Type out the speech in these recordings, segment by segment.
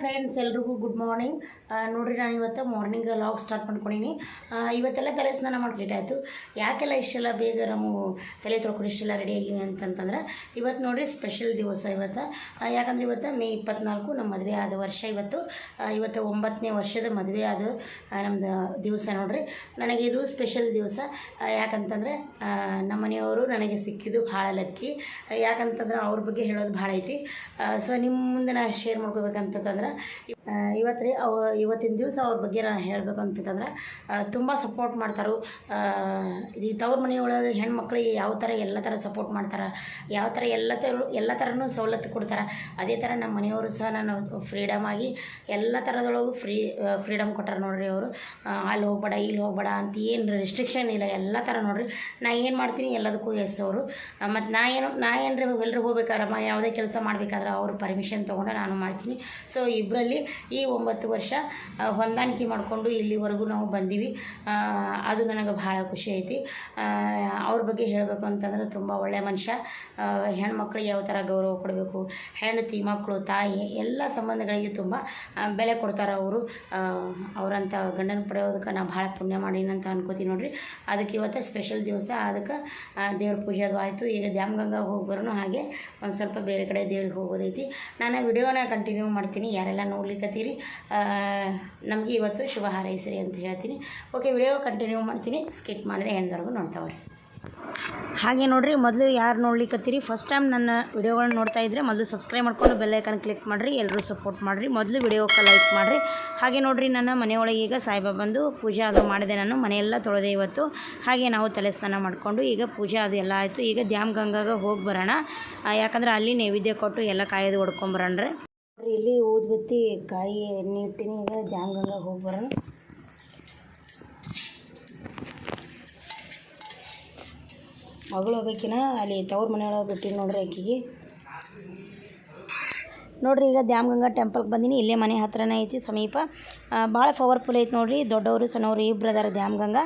Friends ಎಲ್ರಿಗೂ good morning ನೋಡ್ರಿ, ನಾನು ಇವತ್ತು ಮಾರ್ನಿಂಗ್ ಲಾಗ್ ಸ್ಟಾರ್ಟ್ ಮಾಡ್ಕೊಂಡಿನಿ. ಇವತ್ತೆಲ್ಲ ತಲೆ ಸ್ನಾನ ಮಾಡ್ಲಿಕ್ಕೆ ಆಯಿತು. ಯಾಕೆಲ್ಲ ಇಷ್ಟೆಲ್ಲ ಬೇಗ ನಾವು ತಲೆ ತೊಳ್ಕೊಂಡು ಇಷ್ಟೆಲ್ಲ ರೆಡಿ ಆಗಿವಿ ಅಂತಂತಂದ್ರೆ, ಇವತ್ತು ನೋಡ್ರಿ ಸ್ಪೆಷಲ್ ದಿವಸ ಇವತ್ತು. ಯಾಕಂದ್ರೆ ಇವತ್ತು ಮೇ ಇಪ್ಪತ್ನಾಲ್ಕು ನಮ್ಮ ಮದುವೆ ಆದ ವರ್ಷ ಇವತ್ತು. ಇವತ್ತು ಒಂಬತ್ತನೇ ವರ್ಷದ ಮದುವೆ ಆದ ನಮ್ಮದು ದಿವಸ ನೋಡ್ರಿ. ನನಗೆ ಇದು ಸ್ಪೆಷಲ್ ದಿವಸ. ಯಾಕಂತಂದ್ರೆ ನಮ್ಮ ಮನೆಯವರು ನನಗೆ ಸಿಕ್ಕಿದ್ದು ಭಾಳ ಲಕ್ಕಿ ಯಾಕಂತಂದ್ರೆ ಅವ್ರ ಬಗ್ಗೆ ಹೇಳೋದು ಭಾಳ ಐತಿ. ಸೊ ನಿಮ್ಮ ಮುಂದೆ ನಾನು ಶೇರ್ ಮಾಡ್ಕೋಬೇಕಂತಂದ್ರೆ thì ಇವತ್ತು ರೀ ಅವ ಇವತ್ತಿನ ದಿವಸ ಅವ್ರ ಬಗ್ಗೆ ನಾನು ಹೇಳಬೇಕು ಅಂತಂದ್ರೆ ತುಂಬ ಸಪೋರ್ಟ್ ಮಾಡ್ತಾರೆ. ಈ ತವ್ರ ಮನೆಯೊಳಗೆ ಹೆಣ್ಮಕ್ಳಿಗೆ ಯಾವ ಥರ ಎಲ್ಲ ಥರ ಸಪೋರ್ಟ್ ಮಾಡ್ತಾರೆ, ಯಾವ ಥರ ಎಲ್ಲ ಥರ ಎಲ್ಲ ಥರನೂ ಸವಲತ್ತು ಕೊಡ್ತಾರೆ, ಅದೇ ಥರ ನಮ್ಮ ಮನೆಯವರು ಸಹ ನಾನು ಫ್ರೀಡಮ್ ಆಗಿ ಎಲ್ಲ ಥರದೊಳಗೂ ಫ್ರೀ ಫ್ರೀಡಮ್ ಕೊಟ್ಟಾರೆ ನೋಡ್ರಿ ಅವರು. ಅಲ್ಲಿ ಹೋಗ್ಬೇಡ, ಇಲ್ಲಿ ಹೋಗ್ಬೇಡ ಅಂತ ಏನು ರೆಸ್ಟ್ರಿಕ್ಷನ್ ಇಲ್ಲ, ಎಲ್ಲ ಥರ ನೋಡ್ರಿ. ನಾ ಏನು ಮಾಡ್ತೀನಿ, ಎಲ್ಲದಕ್ಕೂ ಎಸ್ ಅವರು. ಮತ್ತು ನಾ ಏನು ನಾ ಏನ್ರಿ ಎಲ್ಲರೂ ಹೋಗ್ಬೇಕಾರಮ್ಮ, ಯಾವುದೇ ಕೆಲಸ ಮಾಡಬೇಕಾದ್ರೆ ಅವರು ಪರ್ಮಿಷನ್ ತೊಗೊಂಡು ನಾನು ಮಾಡ್ತೀನಿ. ಸೊ ಇಬ್ಬರಲ್ಲಿ ಈ ಒಂಬತ್ತು ವರ್ಷ ಹೊಂದಾಣಿಕೆ ಮಾಡಿಕೊಂಡು ಇಲ್ಲಿವರೆಗೂ ನಾವು ಬಂದೀವಿ. ಅದು ನನಗೆ ಭಾಳ ಖುಷಿ ಐತಿ. ಅವ್ರ ಬಗ್ಗೆ ಹೇಳಬೇಕು ಅಂತಂದ್ರೆ ತುಂಬ ಒಳ್ಳೆಯ ಮನುಷ್ಯ. ಹೆಣ್ಮಕ್ಳಿಗೆ ಯಾವ ಥರ ಗೌರವ ಕೊಡಬೇಕು, ಹೆಂಡತಿ ಮಕ್ಕಳು ತಾಯಿ, ಎಲ್ಲ ಸಂಬಂಧಗಳಿಗೆ ತುಂಬ ಬೆಲೆ ಕೊಡ್ತಾರೆ ಅವರು. ಅವರಂಥ ಗಂಡನ ಪಡೆಯೋದಕ್ಕೆ ನಾನು ಭಾಳ ಪುಣ್ಯ ಮಾಡೀನಿ ಅಂತ ಅನ್ಕೋತೀನಿ ನೋಡಿರಿ. ಅದಕ್ಕೆ ಇವತ್ತು ಸ್ಪೆಷಲ್ ದಿವಸ ಅದಕ್ಕೆ ದೇವ್ರ ಪೂಜೆ ಅದು ಆಯಿತು. ಈಗ ದ್ಯಾಮಗಂಗಾ ಹೋಗಿ ಬರೋನು ಹಾಗೆ ಒಂದು ಸ್ವಲ್ಪ ಬೇರೆ ಕಡೆ ದೇವ್ರಿಗೆ ಹೋಗೋದೈತಿ. ನಾನು ವಿಡಿಯೋನ ಕಂಟಿನ್ಯೂ ಮಾಡ್ತೀನಿ. ಯಾರೆಲ್ಲ ನೋಡ್ಲಿಕ್ಕತ್ತೀರಿ ನಮಗೆ ಇವತ್ತು ಶುಭ ಹಾರೈಸಿರಿ ಅಂತ ಹೇಳ್ತೀನಿ. ಓಕೆ ವಿಡಿಯೋ ಕಂಟಿನ್ಯೂ ಮಾಡ್ತೀನಿ. ಸ್ಕಿಟ್ ಮಾಡಿದೆ ಎಂಡ್ವರೆಗೂ ನೋಡ್ತಾವ್ರಿ ಹಾಗೆ ನೋಡಿರಿ, ಮೊದಲು ಯಾರು ನೋಡ್ಲಿಕ್ಕತ್ತೀರಿ ಫಸ್ಟ್ ಟೈಮ್ ನನ್ನ ವಿಡಿಯೋಗಳನ್ನ ನೋಡ್ತಾ ಇದ್ದರೆ ಮೊದಲು ಸಬ್ಸ್ಕ್ರೈಬ್ ಮಾಡ್ಕೊಂಡು ಬೆಲ್ಲೈಕನ್ ಕ್ಲಿಕ್ ಮಾಡಿರಿ ಎಲ್ಲರೂ ಸಪೋರ್ಟ್ ಮಾಡಿರಿ. ಮೊದಲು ವಿಡಿಯೋಕ್ಕೆ ಲೈಕ್ ಮಾಡಿರಿ. ಹಾಗೆ ನೋಡಿರಿ, ನನ್ನ ಮನೆಯೊಳಗೆ ಈಗ ಸಾಯಿಬಾಬಂದು ಪೂಜೆ ಅದು ಮಾಡಿದೆ ನಾನು. ಮನೆಯೆಲ್ಲ ತೊಳೆದೆ ಇವತ್ತು. ಹಾಗೆ ನಾವು ತಲೆ ಸ್ನಾನ ಮಾಡಿಕೊಂಡು ಈಗ ಪೂಜೆ ಅದು ಎಲ್ಲ ಆಯಿತು. ಈಗ ದ್ಯಾಮ್ ಗಂಗಾಗ ಹೋಗಿ ಬರೋಣ. ಯಾಕಂದ್ರೆ ಅಲ್ಲಿ ನೈವೇದ್ಯ ಕೊಟ್ಟು ಎಲ್ಲ ಕಾಯೋದು ಹೊಡ್ಕೊಂಬರೋಣ್ರಿ ಇಲ್ಲಿ ಊದ್ಬತ್ತಿ ಕಾಯಿ ಇಟ್ಟಿನಿ ಈಗ ಹೋಗ್ಬರ ಹೋಗಿ ಬರೋಣ. ಮಗಳು ಹೋಗ್ಬೇಕಿನ ಅಲ್ಲಿ ತವ್ರ ಮನೆಯೊಳಗೆ ಬಿಟ್ಟಿನಿ ನೋಡ್ರಿ ಆಕಿಗೆ. ನೋಡ್ರಿ, ಈಗ ದ್ಯಾಮಗಂಗಾ ಟೆಂಪಲ್ಗೆ ಬಂದೀನಿ, ಇಲ್ಲೇ ಮನೆ ಹತ್ರನೇ ಐತಿ ಸಮೀಪ. ಭಾಳ ಪವರ್ಫುಲ್ ಐತೆ ನೋಡ್ರಿ. ದೊಡ್ಡವರು, ಸಣ್ಣವರು ಇಬ್ರು ಅದಾರ ದ್ಯಾಮಗಂಗಾ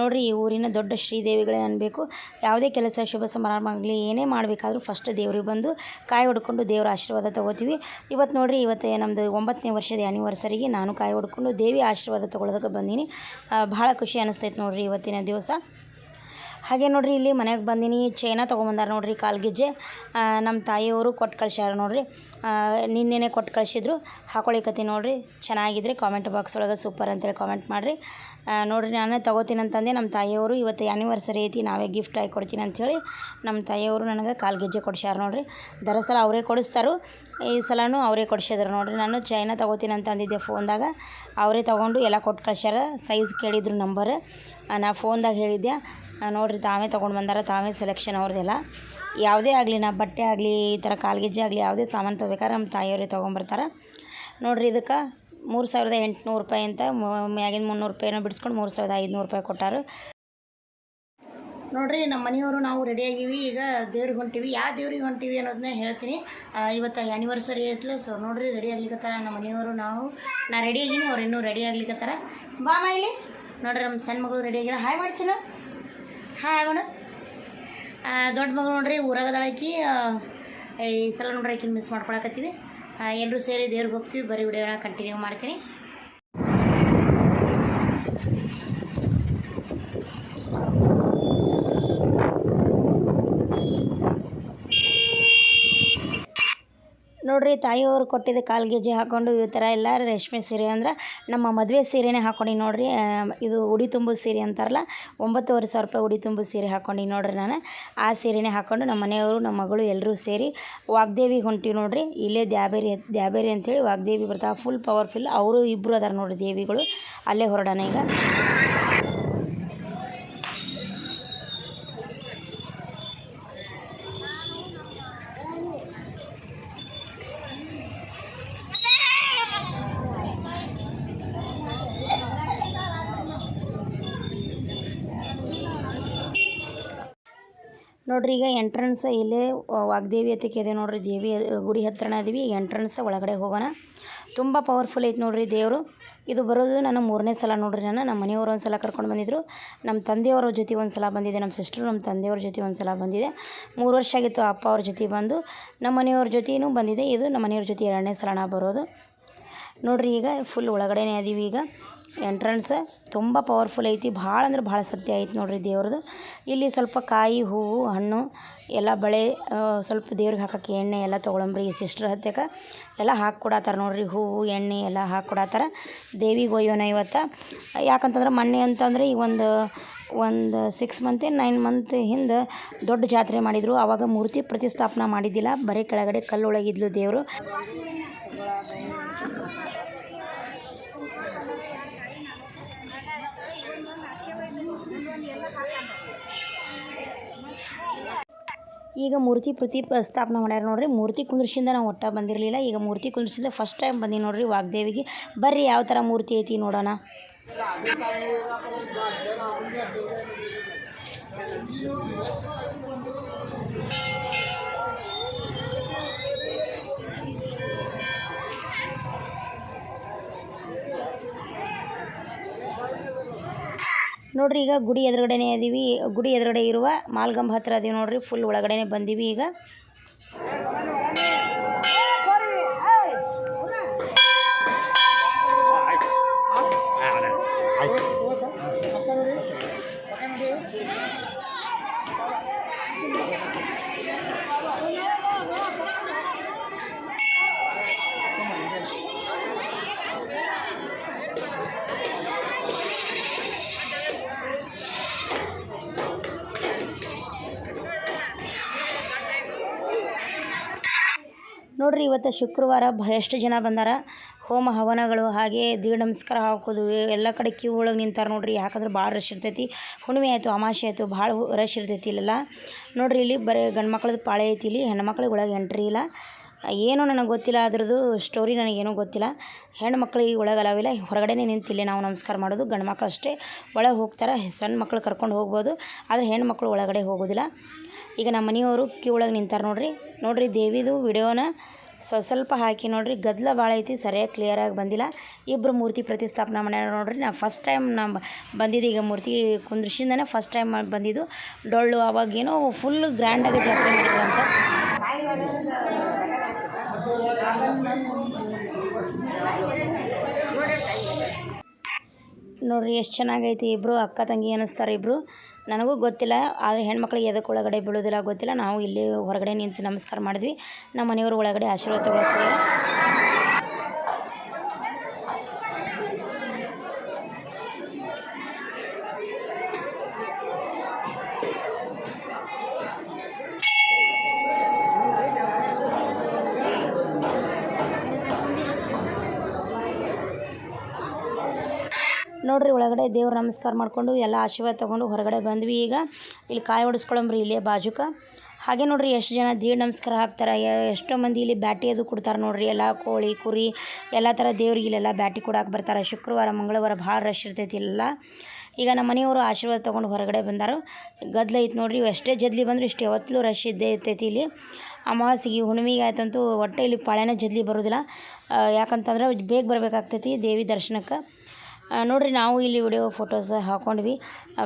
ನೋಡ್ರಿ, ಈ ಊರಿನ ದೊಡ್ಡ ಶ್ರೀದೇವಿಗಳೇ ಅನ್ಬೇಕು. ಯಾವುದೇ ಕೆಲಸ, ಶುಭ ಸಮಾರಂಭ ಆಗಲಿ, ಏನೇ ಮಾಡಬೇಕಾದ್ರೂ ಫಸ್ಟ್ ದೇವ್ರಿಗೆ ಬಂದು ಕಾಯಿ ಹೊಡ್ಕೊಂಡು ದೇವ್ರ ಆಶೀರ್ವಾದ ತೊಗೋತೀವಿ. ಇವತ್ತು ನೋಡ್ರಿ, ಇವತ್ತು ನಮ್ಮದು ಒಂಬತ್ತನೇ ವರ್ಷದ ಆ್ಯನಿವರ್ಸರಿಗೆ ನಾನು ಕಾಯಿ ಹೊಡ್ಕೊಂಡು ದೇವಿ ಆಶೀರ್ವಾದ ತೊಗೊಳೋದಕ್ಕೆ ಬಂದೀನಿ. ಭಾಳ ಖುಷಿ ಅನಿಸ್ತೈತೆ ನೋಡ್ರಿ ಇವತ್ತಿನ ದಿವಸ. ಹಾಗೆ ನೋಡ್ರಿ, ಇಲ್ಲಿ ಮನೆಗೆ ಬಂದೀನಿ ಚೈನ ತೊಗೊಂಬಂದಾರ ನೋಡ್ರಿ ಕಾಲ್ಗೆಜ್ಜೆ ಗೆಜ್ಜೆ. ನಮ್ಮ ತಾಯಿಯವರು ಕೊಟ್ಟು ಕಳ್ಸ್ಯಾರ ನೋಡ್ರಿ. ನಿನ್ನೆ ನಿನ್ನೆನೆ ಕೊಟ್ಟು ಕಳಿಸಿದ್ರು. ಹಾಕೊಳಿಕತ್ತೀನಿ ನೋಡ್ರಿ, ಚೆನ್ನಾಗಿದ್ರೆ ಕಾಮೆಂಟ್ ಬಾಕ್ಸ್ ಒಳಗೆ ಸೂಪರ್ ಅಂತೇಳಿ ಕಾಮೆಂಟ್ ಮಾಡಿರಿ. ನೋಡ್ರಿ ನಾನೇ ತೊಗೋತೀನಿ ಅಂತಂದೆ ನಮ್ಮ ತಾಯಿಯವರು ಇವತ್ತು ಆ್ಯನಿವರ್ಸರಿ ಐತಿ, ನಾವೇ ಗಿಫ್ಟ್ ಆಗಿ ಕೊಡ್ತೀನಿ ಅಂಥೇಳಿ ನಮ್ಮ ತಾಯಿಯವರು ನನಗೆ ಕಾಲ್ಗೆಜ್ಜೆ ಕೊಡ್ಸ್ಯಾರ ನೋಡ್ರಿ. ದರಸಲ ಅವರೇ ಕೊಡಿಸ್ತಾರು. ಈ ಸಲನೂ ಅವರೇ ಕೊಡ್ಸಿದ್ರು ನೋಡ್ರಿ. ನಾನು ಚೈನಾ ತೊಗೋತೀನಿ ಅಂತ ಅಂದಿದ್ದೆ ಫೋನ್ದಾಗ ಅವರೇ ತೊಗೊಂಡು ಎಲ್ಲ ಕೊಟ್ಟು ಕಳ್ಸ್ಯಾರ. ಸೈಜ್ ಕೇಳಿದ್ರು ನಂಬರ್ ನಾ ಫೋನ್ದಾಗ ಹೇಳಿದ್ದೆ ನೋಡ್ರಿ, ತಾವೇ ತೊಗೊಂಡು ಬಂದಾರ, ತಾವೇ ಸೆಲೆಕ್ಷನ್ ಅವ್ರದ್ದೆಲ್ಲ ಯಾವುದೇ ಆಗಲಿ, ನಾ ಬಟ್ಟೆ ಆಗಲಿ, ಈ ಥರ ಕಾಲ್ಗೆಜ್ಜೆ ಆಗಲಿ, ಯಾವುದೇ ಸಾಮಾನು ತೊಗೋಬೇಕಾದ್ರೆ ನಮ್ಮ ತಾಯಿಯವರೇ ತೊಗೊಂಬರ್ತಾರೆ. ನೋಡ್ರಿ, ಇದಕ್ಕೆ ಮೂರು ಸಾವಿರದ ಎಂಟುನೂರು ರೂಪಾಯಿ ಅಂತ ಮ್ಯಾಗಿನ ಮುನ್ನೂರು ರೂಪಾಯಿನ ಬಿಡಿಸ್ಕೊಂಡು ಮೂರು ಸಾವಿರದ ಐದುನೂರು ರೂಪಾಯಿ ಕೊಟ್ಟಾರು. ನೋಡ್ರಿ, ನಮ್ಮ ಮನೆಯವರು ನಾವು ರೆಡಿ ಆಗೀವಿ, ಈಗ ದೇವ್ರಿಗೆ ಹೊಂಟೀವಿ. ಯಾವ ದೇವ್ರಿಗೆ ಹೊಂಟೀವಿ ಅನ್ನೋದನ್ನ ಹೇಳ್ತೀನಿ. ಇವತ್ತು ಆ್ಯನಿವರ್ಸರಿ ಐತ್ಲೆ ಸೊ ನೋಡ್ರಿ ರೆಡಿ ಆಗ್ಲಿಕತ್ತಾರ ನಮ್ಮ ಮನೆಯವರು ನಾವು. ನಾ ರೆಡಿ ಆಗಿನಿ, ಅವ್ರು ಇನ್ನೂ ರೆಡಿ ಆಗ್ಲಿಕತ್ತಾರ. ಬಾ ಇಲ್ಲಿ. ನೋಡ್ರಿ, ನಮ್ಮ ಸಣ್ಣ ಮಗಳು ರೆಡಿ ಆಗಿಲ್ಲ. ಹಾಯ್ ಮಾಡಿ ಹಾಯ್ ಮೇಡಮ್ ದೊಡ್ಡ ಮಗ ನೋಡ್ರಿ ಊರಾಗದಾಳಕಿ ಈ ಸಲ ನೋಡ್ರಿ ಆಕಿನ ಮಿಸ್ ಮಾಡ್ಕೊಳಕತ್ತೀವಿ ಎಲ್ಲರೂ ಸೇರಿ ದೇವ್ರಿಗೆ ಹೋಗ್ತೀವಿ, ಬರೀ ವಿಡಿಯೋನ ಕಂಟಿನ್ಯೂ ಮಾಡ್ತೀನಿ. ನೋಡ್ರಿ ತಾಯಿಯವರು ಕೊಟ್ಟಿದ್ದ ಕಾಲ್ಗೆಜ್ಜೆ ಹಾಕೊಂಡು ಈ ಥರ ಎಲ್ಲ ರೇಷ್ಮೆ ಸೀರೆ ಅಂದ್ರೆ ನಮ್ಮ ಮದುವೆ ಸೀರೆನೇ ಹಾಕ್ಕೊಂಡು ನೋಡ್ರಿ ಇದು ಉಡಿ ತುಂಬು ಸೀರೆ ಅಂತಾರಲ್ಲ, ಒಂಬತ್ತುವರೆ ಸಾವಿರ ರೂಪಾಯಿ ಉಡಿ ತುಂಬು ಸೀರೆ ಹಾಕ್ಕೊಂಡು ನೋಡ್ರಿ ನಾನು. ಆ ಸೀರೆನೇ ಹಾಕೊಂಡು ನಮ್ಮ ಮನೆಯವರು, ನಮ್ಮ ಮಗಳು ಎಲ್ಲರೂ ಸೇರಿ ವಾಗ್ದೇವಿಗೆ ಹೊಂಟಿವಿ ನೋಡ್ರಿ, ಇಲ್ಲೇ ದ್ಯಾಬೇರಿ ದ್ಯಾಬೇರಿ ಅಂಥೇಳಿ ವಾಗ್ದೇವಿ ಬರ್ತಾವೆ ಫುಲ್ ಪವರ್ಫುಲ್ ಅವರು ಇಬ್ಬರು ಅದಾರ ನೋಡ್ರಿ ದೇವಿಗಳು, ಅಲ್ಲೇ ಹೊರಡೋಣ ಈಗ. ನೋಡ್ರಿ, ಈಗ ಎಂಟ್ರೆನ್ಸ್ ಇಲ್ಲೇ ವಾಗ್ದೇವಿ ಹತ್ತಿಕ್ಕೆ ಇದೆ ನೋಡ್ರಿ, ದೇವಿ ಗುಡಿ ಹತ್ರನ ಇದೀವಿ. ಎಂಟ್ರೆನ್ಸ್ ಒಳಗಡೆ ಹೋಗೋಣ. ತುಂಬ ಪವರ್ಫುಲ್ ಐತೆ ನೋಡ್ರಿ ದೇವರು. ಇದು ಬರೋದು ನಾನು ಮೂರನೇ ಸಲ ನೋಡ್ರಿ ನಾನು. ನಮ್ಮ ಮನೆಯವರು ಒಂದು ಸಲ ಕರ್ಕೊಂಡು ಬಂದಿದ್ದರು ನಮ್ಮ ತಂದೆಯವರ ಜೊತೆ ಒಂದು ಸಲ ಬಂದಿದೆ. ನಮ್ಮ ಸಿಸ್ಟರ್ ನಮ್ಮ ತಂದೆಯವ್ರ ಜೊತೆ ಒಂದು ಸಲ ಬಂದಿದೆ. ಮೂರು ವರ್ಷ ಆಗಿತ್ತು ಅಪ್ಪ ಅವ್ರ ಜೊತೆ ಬಂದು. ನಮ್ಮ ಮನೆಯವ್ರ ಜೊತೆಯೂ ಬಂದಿದೆ. ಇದು ನಮ್ಮ ಮನೆಯವ್ರ ಜೊತೆ ಎರಡನೇ ಸಲ ಬರೋದು. ನೋಡ್ರಿ, ಈಗ ಫುಲ್ ಒಳಗಡೆನೇ ಅದೀವಿ ಈಗ. ಎಂಟ್ರೆನ್ಸ್ ತುಂಬ ಪವರ್ಫುಲ್ ಐತಿ. ಭಾಳ ಅಂದ್ರೆ ಭಾಳ ಸತ್ಯ ಐತಿ ನೋಡ್ರಿ ದೇವ್ರದ್ದು ಇಲ್ಲಿ ಸ್ವಲ್ಪ ಕಾಯಿ, ಹೂವು, ಹಣ್ಣು ಎಲ್ಲ ಬಳೆ ಸ್ವಲ್ಪ ದೇವ್ರಿಗೆ ಹಾಕೋಕ್ಕೆ ಎಣ್ಣೆ ಎಲ್ಲ ತೊಗೊಳಂಬ್ರಿ. ಸಿಸ್ಟ್ರ್ ಹತ್ಯಕ ಎಲ್ಲ ಹಾಕಿ ಕೊಡತ್ತಾರ ನೋಡ್ರಿ. ಹೂವು, ಎಣ್ಣೆ ಎಲ್ಲ ಹಾಕಿ ಕೊಡತ್ತಾರ ದೇವಿಗೆ ಒಯ್ಯೋನ ಇವತ್ತು ಯಾಕಂತಂದ್ರೆ ಮೊನ್ನೆ ಅಂತಂದ್ರೆ ಈ ಒಂದು ಒಂದು ಸಿಕ್ಸ್ ಮಂತ್ ನೈನ್ ಮಂತ್ ಹಿಂದೆ ದೊಡ್ಡ ಜಾತ್ರೆ ಮಾಡಿದರು. ಆವಾಗ ಮೂರ್ತಿ ಪ್ರತಿಷ್ಠಾಪನೆ ಮಾಡಿದ್ದಿಲ್ಲ. ಬರೀ ಕೆಳಗಡೆ ಕಲ್ಲೊಳಗಿದ್ಲು ದೇವರು. ಈಗ ಮೂರ್ತಿ ಪ್ರತಿ ಸ್ಥಾಪನೆ ಮಾಡ್ಯಾರ ನೋಡ್ರಿ. ಮೂರ್ತಿ ಕುಂದ್ರಿಸಿಂದ ನಾವು ಒಟ್ಟ ಬಂದಿರಲಿಲ್ಲ. ಈಗ ಮೂರ್ತಿ ಕುಂದ್ರಿಸಿಂದ ಫಸ್ಟ್ ಟೈಮ್ ಬಂದಿ ನೋಡ್ರಿ ವಾಗ್ದೇವಿಗೆ. ಬರ್ರಿ ಯಾವ ಥರ ಮೂರ್ತಿ ಐತಿ ನೋಡೋಣ. ನೋಡ್ರಿ, ಈಗ ಗುಡಿ ಎದುರುಗಡೆನೇ ಇದೀವಿ. ಗುಡಿ ಎದುರುಗಡೆ ಇರುವ ಮಾಲ್ಗಂಬ ಹತ್ರ ಅದೀವಿ ನೋಡ್ರಿ. ಫುಲ್ ಒಳಗಡೆನೆ ಬಂದೀವಿ ಈಗ. ನೋಡ್ರಿ ಇವತ್ತು ಶುಕ್ರವಾರ ಎಷ್ಟು ಜನ ಬಂದಾರ. ಹೋಮ ಹವನಗಳು, ಹಾಗೆ ದೀಡ್ ನಮಸ್ಕಾರ ಹಾಕೋದು, ಎಲ್ಲ ಕಡೆ ಕ್ಯೂ ಒಳಗೆ ನಿಂತಾರೆ ನೋಡ್ರಿ. ಯಾಕಂದ್ರೆ ಭಾಳ ರಶ್ ಇರ್ತೈತಿ. ಹುಣ್ಣಿಮೆ ಆಯಿತು ಅಮಾಶೆ ಆಯಿತು, ಭಾಳ ರಶ್ ಇರ್ತೈತಿ ಇಲ್ಲೆಲ್ಲ. ನೋಡ್ರಿ, ಇಲ್ಲಿ ಬರೀ ಗಂಡು ಮಕ್ಳದ್ದು ಪಾಳೆ ಐತಿ ಇಲ್ಲಿ ಹೆಣ್ಮಕ್ಳಿಗೆ ಒಳಗೆ ಎಂಟ್ರಿ ಇಲ್ಲ. ಏನೋ ನನಗೆ ಗೊತ್ತಿಲ್ಲ, ಅದ್ರದ್ದು ಸ್ಟೋರಿ ನನಗೇನೂ ಗೊತ್ತಿಲ್ಲ. ಹೆಣ್ಣು ಮಕ್ಳಿಗೆ ಒಳಗೆ ಅಲಾವಿಲ್ಲ ಹೊರಗಡೆನೇ ನಿಂತಿಲ್ಲ ನಾವು ನಮಸ್ಕಾರ ಮಾಡೋದು. ಗಂಡು ಮಕ್ಕಳು ಅಷ್ಟೇ ಒಳಗೆ ಹೋಗ್ತಾರೆ, ಸಣ್ಣ ಮಕ್ಳು ಕರ್ಕೊಂಡು ಹೋಗ್ಬೋದು, ಆದರೆ ಹೆಣ್ಣು ಮಕ್ಕಳು ಒಳಗಡೆ ಹೋಗೋದಿಲ್ಲ. ಈಗ ನಮ್ಮ ಮನೆಯವರು ಕ್ಯೂ ಒಳಗೆ ನಿಂತಾರೆ ನೋಡ್ರಿ. ನೋಡ್ರಿ, ದೇವಿದು ವಿಡಿಯೋನ ಸ್ವ ಸ್ವಲ್ಪ ಹಾಕಿ ನೋಡಿರಿ, ಗದ್ದಲ ಭಾಳ ಐತಿ, ಸರಿಯಾಗಿ ಕ್ಲಿಯರಾಗಿ ಬಂದಿಲ್ಲ. ಇಬ್ಬರು ಮೂರ್ತಿ ಪ್ರತಿಸ್ಥಾಪನೆ ಮಾಡ್ಯಾರ ನೋಡ್ರಿ. ನಾ ಫಸ್ಟ್ ಟೈಮ್ ನಾ ಬಂದಿದ್ದು ಈಗ ಮೂರ್ತಿ ಕುಂದ್ರಿಸಿಂದನೇ ಫಸ್ಟ್ ಟೈಮ್ ಬಂದಿದ್ದು. ಡೊಳ್ಳು ಅವಾಗೇನೋ ಫುಲ್ ಗ್ರ್ಯಾಂಡಾಗಿ ಜಾತ್ರೆ ಮಾಡಿದ್ರು ಅಂತ. ನೋಡ್ರಿ, ಎಷ್ಟು ಚೆನ್ನಾಗೈತಿ ಇಬ್ಬರು ಅಕ್ಕ ತಂಗಿ ಅನ್ನಿಸ್ತಾರೆ ಇಬ್ಬರು ನನಗೂ ಗೊತ್ತಿಲ್ಲ, ಆದರೆ ಹೆಣ್ಮಕ್ಳಿಗೆ ಎದಕ್ಕೆ ಒಳಗಡೆ ಬೀಳೋದಿಲ್ಲ ಗೊತ್ತಿಲ್ಲ. ನಾವು ಇಲ್ಲಿ ಹೊರಗಡೆ ನಿಂತು ನಮಸ್ಕಾರ ಮಾಡಿದ್ವಿ. ನಮ್ಮ ಮನೆಯವರು ಒಳಗಡೆ ಆಶೀರ್ವಾದ ತಗೊಳಕ್ಕೆ ನೋಡ್ರಿ, ಒಳಗಡೆ ದೇವ್ರ ನಮಸ್ಕಾರ ಮಾಡಿಕೊಂಡು ಎಲ್ಲ ಆಶೀರ್ವಾದ ತೊಗೊಂಡು ಹೊರಗಡೆ ಬಂದ್ವಿ. ಈಗ ಇಲ್ಲಿ ಕಾಯಿ ಹೊಡಿಸ್ಕೊಳಂಬ್ರಿ ಇಲ್ಲೇ ಬಾಜುಕ. ಹಾಗೆ ನೋಡ್ರಿ, ಎಷ್ಟು ಜನ ದೇವ್ರ ನಮಸ್ಕಾರ ಹಾಕ್ತಾರೆ ಎಷ್ಟೋ ಮಂದಿ ಇಲ್ಲಿ ಬ್ಯಾಟಿ ಅದು ಕೊಡ್ತಾರೆ ನೋಡ್ರಿ. ಎಲ್ಲ ಕೋಳಿ, ಕುರಿ, ಎಲ್ಲ ಥರ ದೇವ್ರಿಗೆ ಇಲ್ಲೆಲ್ಲ ಬ್ಯಾಟಿ ಕೊಡಕ್ಕೆ ಬರ್ತಾರೆ. ಶುಕ್ರವಾರ, ಮಂಗಳವಾರ ಭಾಳ ರಶ್ ಇರ್ತೈತಿ ಇಲ್ಲೆಲ್ಲ. ಈಗ ನಮ್ಮ ಮನೆಯವರು ಆಶೀರ್ವಾದ ತೊಗೊಂಡು ಹೊರಗಡೆ ಬಂದಾರು. ಗದ್ದಲ ಐತೆ ನೋಡ್ರಿ ಎಷ್ಟೇ ಜದ್ಲಿ ಬಂದರೂ ಇಷ್ಟು ಯಾವತ್ತಲೂ ರಶ್ ಇದ್ದೇ ಇರ್ತೈತಿ ಇಲ್ಲಿ. ಅಮಾವಾಸ್ಯೆಗೆ, ಹುಣ್ಣಿಮೆಗೆ ಆಯ್ತಂತೂ ಒಟ್ಟೆ ಇಲ್ಲಿ ಪಾಳ್ಯನ ಜದ್ಲಿ ಬರೋದಿಲ್ಲ. ಯಾಕಂತಂದ್ರೆ ಬೇಗ ಬರಬೇಕಾಗ್ತೈತಿ ದೇವಿ ದರ್ಶನಕ್ಕೆ. ನೋಡ್ರಿ ನಾವು ಇಲ್ಲಿ ವಿಡಿಯೋ ಫೋಟೋಸ್ ಹಾಕೊಂಡ್ವಿ.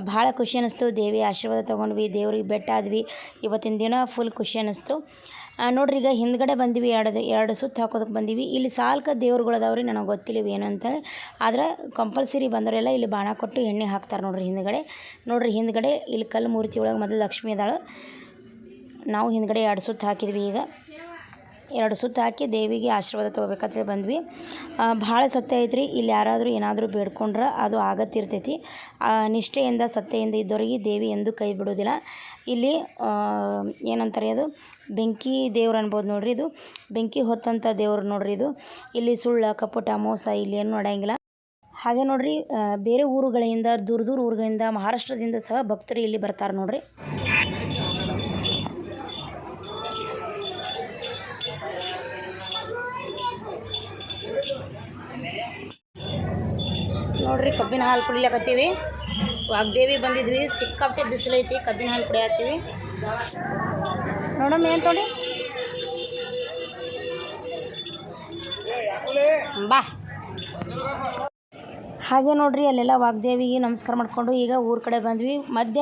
ಭಾಳ ಖುಷಿ ಅನ್ನಿಸ್ತು ದೇವಿ ಆಶೀರ್ವಾದ ತೊಗೊಂಡ್ವಿ. ದೇವ್ರಿಗೆ ಬೆಟ್ಟ ಆದ್ವಿ. ಇವತ್ತಿನ ದಿನ ಫುಲ್ ಖುಷಿ ಅನ್ನಿಸ್ತು ಆ, ನೋಡ್ರಿ ಈಗ ಹಿಂದ್ಗಡೆ ಬಂದ್ವಿ. ಎರಡು ಎರಡು ಸುತ್ತು ಹಾಕೋದಕ್ಕೆ ಬಂದೀವಿ. ಇಲ್ಲಿ ಸಾಲ್ಕ ದೇವ್ರುಗಳು ಅದಾವ್ರಿ ನನಗೆ ಗೊತ್ತಿಲ್ಲ ಏನು ಅಂತೇಳಿ ಆದ್ರೆ ಕಂಪಲ್ಸರಿ ಬಂದವರೆಲ್ಲ ಇಲ್ಲಿ ಬಾಣ ಕೊಟ್ಟು ಎಣ್ಣೆ ಹಾಕ್ತಾರೆ ನೋಡ್ರಿ ಹಿಂದ್ಗಡೆ. ನೋಡ್ರಿ ಹಿಂದ್ಗಡೆ ಇಲ್ಲಿ ಕಲ್ಲು ಮೂರ್ತಿ ಒಳಗೆ ಮೊದಲು ಲಕ್ಷ್ಮಿ ಅದಾಳು. ನಾವು ಹಿಂದ್ಗಡೆ ಎರಡು ಸುತ್ತು ಹಾಕಿದ್ವಿ ಈಗ. ಎರಡು ಸುತ್ತು ಹಾಕಿ ದೇವಿಗೆ ಆಶೀರ್ವಾದ ತೊಗೋಬೇಕಂತೇಳಿ ಬಂದ್ವಿ. ಭಾಳ ಸತ್ಯ ಐತ್ರಿ. ಇಲ್ಲಿ ಯಾರಾದರೂ ಏನಾದರೂ ಬೇಡ್ಕೊಂಡ್ರೆ ಅದು ಆಗತ್ತಿರ್ತೈತಿ. ನಿಷ್ಠೆಯಿಂದ ಸತ್ಯೆಯಿಂದ ಇದ್ದವರಿಗೆ ದೇವಿ ಎಂದೂ ಕೈ ಬಿಡೋದಿಲ್ಲ. ಇಲ್ಲಿ ಏನಂತಾರೆ ಅದು? ಬೆಂಕಿ ದೇವ್ರು ಅನ್ಬೋದು ನೋಡ್ರಿ ಇದು. ಬೆಂಕಿ ಹೊತ್ತಂಥ ದೇವ್ರು ನೋಡ್ರಿ ಇದು. ಇಲ್ಲಿ ಸುಳ್ಳ, ಕಪಟ, ಮೋಸ ಇಲ್ಲಿ ಏನು ನೋಡೋಂಗಿಲ್ಲ ಹಾಗೆ ನೋಡ್ರಿ ಬೇರೆ ಊರುಗಳಿಂದ, ದೂರ ದೂರ ಊರುಗಳಿಂದ ಮಹಾರಾಷ್ಟ್ರದಿಂದ ಸಹ ಭಕ್ತರು ಇಲ್ಲಿ ಬರ್ತಾರೆ ನೋಡ್ರಿ. ನೋಡ್ರಿ, ಕಬ್ಬಿನ ಹಾಲು ಕುಡಿಲಕತ್ತೀವಿ ವಾಗ್ದೇವಿ ಬಂದಿದ್ವಿ ಸಿಕ್ಕಾಪಟ್ಟೆ ಬಿಸಿಲೈತಿ, ಕಬ್ಬಿನ ಹಾಲು ಕುಡಿಯತ್ತೀವಿ ನೋಡಮ್ಮ ಏನು ತೊಡಿ? ಬಾ. ಹಾಗೆ ನೋಡ್ರಿ, ಅಲ್ಲೆಲ್ಲ ವಾಗ್ದೇವಿಗೆ ನಮಸ್ಕಾರ ಮಾಡಿಕೊಂಡು ಈಗ ಊರ ಕಡೆ ಬಂದ್ವಿ. ಮಧ್ಯ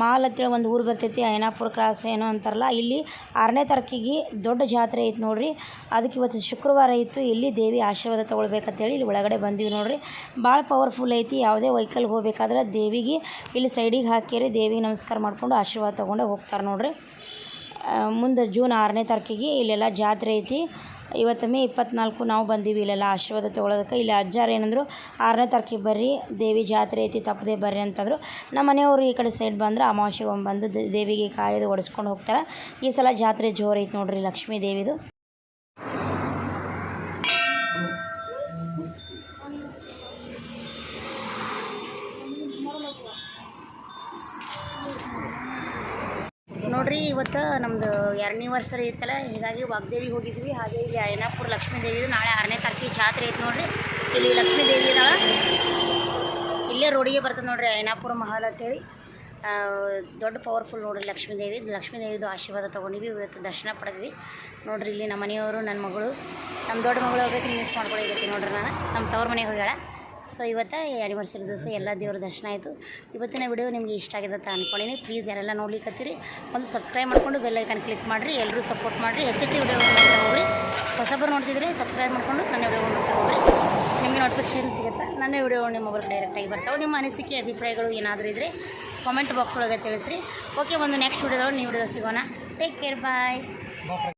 ಮಾಲ್ ಅಂತೇಳಿ ಒಂದು ಊರು ಬರ್ತೈತಿ ಐನಾಪುರ ಕ್ರಾಸ್ ಏನೋ ಅಂತಾರಲ್ಲ, ಇಲ್ಲಿ ಆರನೇ ತಾರೀಕಿಗೆ ದೊಡ್ಡ ಜಾತ್ರೆ ಐತೆ ನೋಡ್ರಿ. ಅದಕ್ಕೆ ಇವತ್ತು ಶುಕ್ರವಾರ ಇತ್ತು, ಇಲ್ಲಿ ದೇವಿ ಆಶೀರ್ವಾದ ತೊಗೊಳ್ಬೇಕಂತೇಳಿ ಇಲ್ಲಿ ಒಳಗಡೆ ಬಂದ್ವಿ ನೋಡ್ರಿ. ಭಾಳ ಪವರ್ಫುಲ್ ಐತಿ, ಯಾವುದೇ ವೆಹಿಕಲ್ ಹೋಗ್ಬೇಕಾದ್ರೆ ದೇವಿಗೆ ಇಲ್ಲಿ ಸೈಡಿಗೆ ಹಾಕಿರಿ ದೇವಿಗೆ ನಮಸ್ಕಾರ ಮಾಡ್ಕೊಂಡು ಆಶೀರ್ವಾದ ತೊಗೊಂಡೆ ಹೋಗ್ತಾರೆ ನೋಡ್ರಿ. ಮುಂದೆ ಜೂನ್ ಆರನೇ ತಾರೀಕಿಗೆ ಇಲ್ಲೆಲ್ಲ ಜಾತ್ರೆ ಐತಿ. ಇವತ್ತು ಮೇ ಇಪ್ಪತ್ನಾಲ್ಕು ನಾವು ಬಂದೀವಿ ಇಲ್ಲೆಲ್ಲ ಆಶೀರ್ವಾದ ತೊಗೊಳೋದಕ್ಕೆ. ಇಲ್ಲಿ ಅಜ್ಜಾರು ಏನಂದರು, ಆರನೇ ತಾರೀಕಿಗೆ ಬರ್ರಿ, ದೇವಿ ಜಾತ್ರೆ ಐತಿ, ತಪ್ಪದೆ ಬರ್ರಿ ಅಂತಂದರು. ನಮ್ಮ ಮನೆಯವರು ಈ ಕಡೆ ಸೈಡ್ ಬಂದ್ರೆ ಅಮಾವಾಸ್ಯೆಗೆ ಬಂದು ದೇವಿಗೆ ಕಾಯೋದು ಒಡಿಸ್ಕೊಂಡು ಹೋಗ್ತಾರೆ. ಈ ಸಲ ಜಾತ್ರೆ ಜೋರು ಐತಿ ನೋಡ್ರಿ ಲಕ್ಷ್ಮೀ ದೇವಿದು. ನೋಡ್ರಿ, ಇವತ್ತು ನಮ್ಮದು ಎರಡನೇವರ್ಸರಿ ಇತ್ತಲ್ಲ ಹೀಗಾಗಿ ವಾಗ್ದೇವಿಗೆ ಹೋಗಿದ್ವಿ. ಹಾಗೆ ಇಲ್ಲಿ ಐನಾಪುರ ಲಕ್ಷ್ಮೀ ದೇವಿದು ನಾಳೆ ಆರನೇ ತಾರೀಕಿಗೆ ಜಾತ್ರೆ ಐತೆ ನೋಡ್ರಿ. ಇಲ್ಲಿ ಲಕ್ಷ್ಮೀ ದೇವಿ ಇದಾಳ ಇಲ್ಲೇ ರೋಡಿಗೆ ಬರ್ತದೆ ನೋಡ್ರಿ ಐನಾಪುರ ಮಹಲ್ ಅಂತೇಳಿ. ದೊಡ್ಡ ಪವರ್ಫುಲ್ ನೋಡ್ರಿ ಲಕ್ಷ್ಮೀ ದೇವಿ. ಲಕ್ಷ್ಮೀ ದೇವಿದು ಆಶೀರ್ವಾದ ತೊಗೊಂಡಿವಿ, ಇವತ್ತು ದರ್ಶನ ಪಡೆದ್ವಿ. ನೋಡ್ರಿ, ಇಲ್ಲಿ ನಮ್ಮ ಮನೆಯವರು, ನನ್ನ ಮಗಳು. ನಮ್ಮ ದೊಡ್ಡ ಮಗಳು ಹೋಗ್ಬೇಕು ಮಿಸ್ ಮಾಡ್ಕೊಂಡಿದ್ದೈತಿ ನೋಡ್ರಿ ನಾನು. ನಮ್ಮ ತವ್ರ ಮನೆಗೆ ಹೋಗ್ಯಾಳ. ಸೊ ಇವತ್ತು ಆ್ಯನಿವರ್ಸರಿ ದಿವಸ ಎಲ್ಲ ದೇವ್ರ ದರ್ಶನ ಆಯಿತು. ಇವತ್ತಿನ ವಿಡಿಯೋ ನಿಮಗೆ ಇಷ್ಟ ಆಗಿದೆ ಅಂತ ಅಂದ್ಕೊಂಡಿನಿ ಪ್ಲೀಸ್ ಯಾರೆಲ್ಲ ನೋಡ್ಲಿಕ್ಕತ್ತೀರಿ ಒಂದು ಸಬ್ಸ್ಕ್ರೈಬ್ ಮಾಡ್ಕೊಂಡು ಬೆಲ್ ಐಕನ್ ಕ್ಲಿಕ್ ಮಾಡಿರಿ ಎಲ್ಲರೂ ಸಪೋರ್ಟ್ ಮಾಡಿರಿ. ಹೆಚ್ಚೆಚ್ಚು ವಿಡಿಯೋ ನೋಡ್ತಾ ಹೋಗ್ರಿ. ಹೊಸಬರು ನೋಡ್ತಿದ್ರೆ ಸಬ್ಸ್ಕ್ರೈಬ್ ಮಾಡ್ಕೊಂಡು ನನ್ನ ವಿಡಿಯೋ ನೋಡ್ತಾ ಹೋಗ್ರಿ. ನಿಮಗೆ ನೋಟಿಫಿಕೇಶನ್ ಸಿಗುತ್ತೆ? ನನ್ನ ವಿಡಿಯೋ ನಿಮ್ಮ ಮೊಬೈಲ್ ಡೈರೆಕ್ಟಾಗಿ ಬರ್ತಾವೆ. ನಿಮ್ಮ ಅನಿಸಿಕೆ, ಅಭಿಪ್ರಾಯಗಳು ಏನಾದರೂ ಇದ್ದರೆ ಕಾಮೆಂಟ್ ಬಾಕ್ಸ್ ಒಳಗೆ ತಿಳಿಸ್ರಿ. ಓಕೆ ಒಂದು ನೆಕ್ಸ್ಟ್ ವಿಡಿಯೋದಲ್ಲಿ ನೀವು ವಿಡಿಯೋ ಸಿಗೋಣ. Take care bye